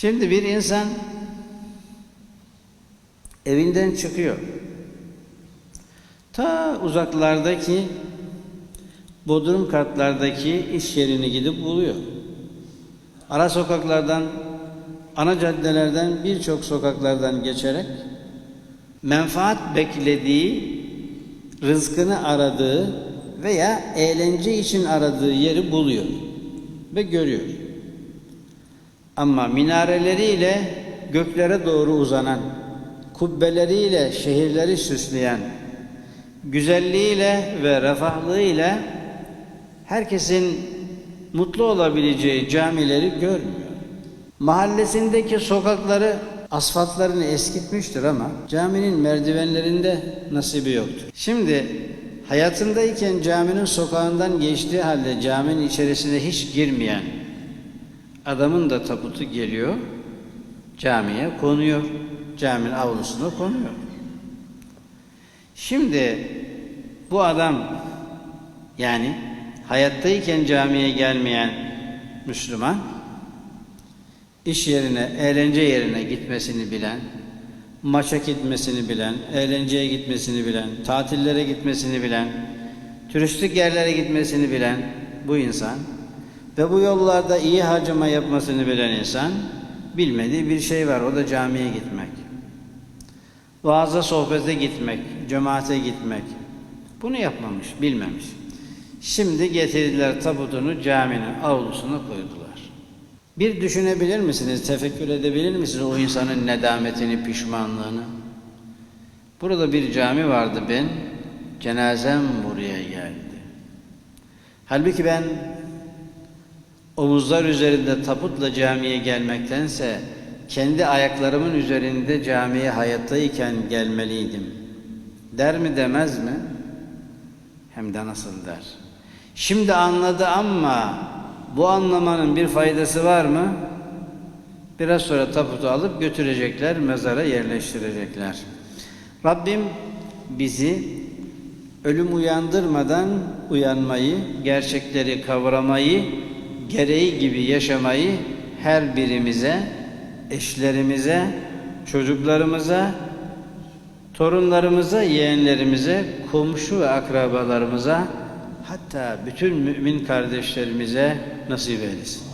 Şimdi bir insan evinden çıkıyor. Ta uzaklardaki bodrum katlardaki iş yerini gidip buluyor. Ara sokaklardan, ana caddelerden birçok sokaklardan geçerek menfaat beklediği, rızkını aradığı veya eğlence için aradığı yeri buluyor ve görüyor. Ama minareleriyle göklere doğru uzanan, kubbeleriyle şehirleri süsleyen, güzelliğiyle ve refahlığıyla herkesin mutlu olabileceği camileri görmüyor. Mahallesindeki sokakları asfaltlarını eskitmiştir ama caminin merdivenlerinde nasibi yoktur. Şimdi hayatındayken caminin sokağından geçtiği halde caminin içerisine hiç girmeyen adamın da taputu geliyor, camiye konuyor, caminin avlusuna konuyor. Şimdi bu adam yani hayattayken camiye gelmeyen Müslüman iş yerine, eğlence yerine gitmesini bilen, maça gitmesini bilen, eğlenceye gitmesini bilen, tatillere gitmesini bilen, turistik yerlere gitmesini bilen bu insan ve bu yollarda iyi harcama yapmasını bilen insan bilmediği bir şey var. O da camiye gitmek. Vaaza sohbete gitmek, cemaate gitmek. Bunu yapmamış, bilmemiş. Şimdi getirdiler tabutunu caminin avlusuna koydular. Bir düşünebilir misiniz, tefekkür edebilir misiniz o insanın nedametini, pişmanlığını? Burada bir cami vardı ben, cenazem buraya geldi. Halbuki ben omuzlar üzerinde tabutla camiye gelmektense kendi ayaklarımın üzerinde camiye hayattayken gelmeliydim. Der mi demez mi? Hem de nasıl der. Şimdi anladı ama bu anlamanın bir faydası var mı? Biraz sonra taputu alıp götürecekler, mezara yerleştirecekler. Rabbim bizi ölüm uyandırmadan uyanmayı, gerçekleri kavramayı, gereği gibi yaşamayı her birimize, eşlerimize, çocuklarımıza, torunlarımıza, yeğenlerimize, komşu ve akrabalarımıza hatta bütün mümin kardeşlerimize nasip eylesin.